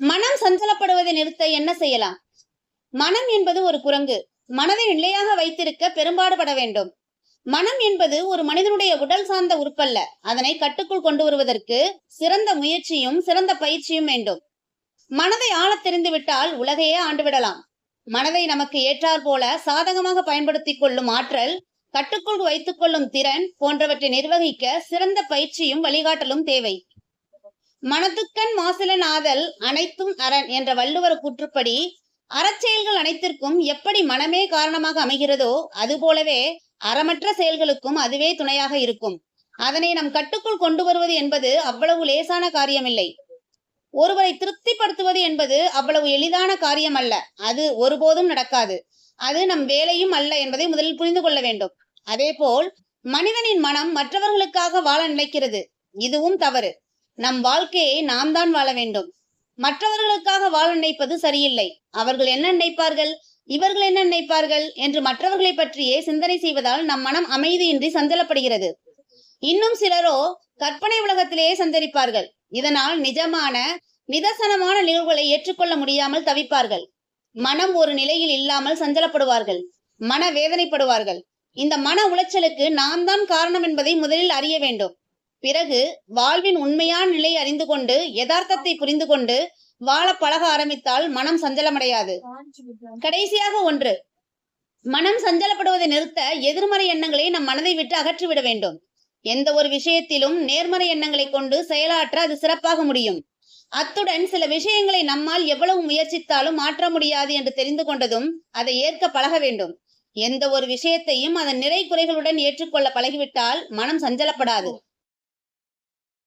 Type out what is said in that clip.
மனம் சஞ்சலப்படுவதை நிறுத்த என்ன செய்யலாம்? மனம் என்பது ஒரு குரங்கு. மனதை நிலையாக வைத்திருக்க பெரும்பாடுபட வேண்டும். மனம் என்பது ஒரு மனிதனுடைய உடல் சார்ந்த உறுப்பல்ல. அதனை கட்டுக்குள் கொண்டு வருவதற்கு சிறந்த முயற்சியும் சிறந்த பயிற்சியும் வேண்டும். மனதை ஆள தெரிந்து விட்டால் உலகையே ஆண்டுவிடலாம் மனதை நமக்கு ஏற்றாற் போல சாதகமாக பயன்படுத்திக் கொள்ளும் ஆற்றல் கட்டுக்குள் வைத்துக் கொள்ளும் திறன் போன்றவற்றை நிர்வகிக்க சிறந்த பயிற்சியும் வழிகாட்டலும் தேவை. மனதுக்கண் மாசிலன் ஆதல் அனைத்தும் அரண் என்ற வள்ளுவர் கூற்றுப்படி அறச்செயல்கள் அனைத்திற்கும் எப்படி மனமே காரணமாக அமைகிறதோ அதுபோலவே அறமற்ற செயல்களுக்கும் அதுவே துணையாக இருக்கும். அதனை நம் கட்டுக்குள் கொண்டு வருவது என்பது அவ்வளவு லேசான காரியமில்லை. ஒருவரை திருப்திப்படுத்துவது என்பது அவ்வளவு எளிதான காரியம் அல்ல அது ஒருபோதும் நடக்காது. அது நம் வேலையும் அல்ல என்பதை முதலில் புரிந்து கொள்ள வேண்டும். அதேபோல் மனிதனின் மனம் மற்றவர்களுக்காக வாழ நினைக்கிறது. இதுவும் தவறு. நம் வாழ்க்கையை நாம் தான் வாழ வேண்டும். மற்றவர்களுக்காக வாழ நினைப்பது சரியில்லை. அவர்கள் என்ன நினைப்பார்கள்? இவர்கள் என்ன நினைப்பார்கள்? என்று மற்றவர்களை பற்றியே சிந்தனை செய்வதால் நம் மனம் அமைதியின்றி சஞ்சலப்படுகிறது. இன்னும் சிலரோ கற்பனை உலகத்திலேயே சந்தரிப்பார்கள் இதனால் நிஜமான நிதர்சனமான நிகழ்வுகளை ஏற்றுக்கொள்ள முடியாமல் தவிப்பார்கள். மனம் ஒரு நிலையில் இல்லாமல் சஞ்சலப்படுவார்கள். மன வேதனைப்படுவார்கள் இந்த மன உளைச்சலுக்கு நாம் தான் காரணம் என்பதை முதலில் அறிய வேண்டும். பிறகு வாழ்வின் உண்மையான நிலை அறிந்து கொண்டு யதார்த்தத்தை புரிந்து கொண்டு வாழ பழக ஆரம்பித்தால் மனம் சஞ்சலமடையாது. கடைசியாக ஒன்று மனம் சஞ்சலப்படுவதை நிறுத்த எதிர்மறை எண்ணங்களை நம் மனதை விட்டு அகற்றிவிட வேண்டும். எந்த ஒரு விஷயத்திலும் நேர்மறை எண்ணங்களை கொண்டு செயலாற்ற அது சிறப்பாக முடியும். அத்துடன் சில விஷயங்களை நம்மால் எவ்வளவு முயற்சித்தாலும் மாற்ற முடியாது என்று தெரிந்து கொண்டதும் அதை ஏற்க பழக வேண்டும். எந்த ஒரு விஷயத்தையும் அதன் நிறை குறைகளுடன் ஏற்றுக்கொள்ள பழகிவிட்டால் மனம் சஞ்சலப்படாது.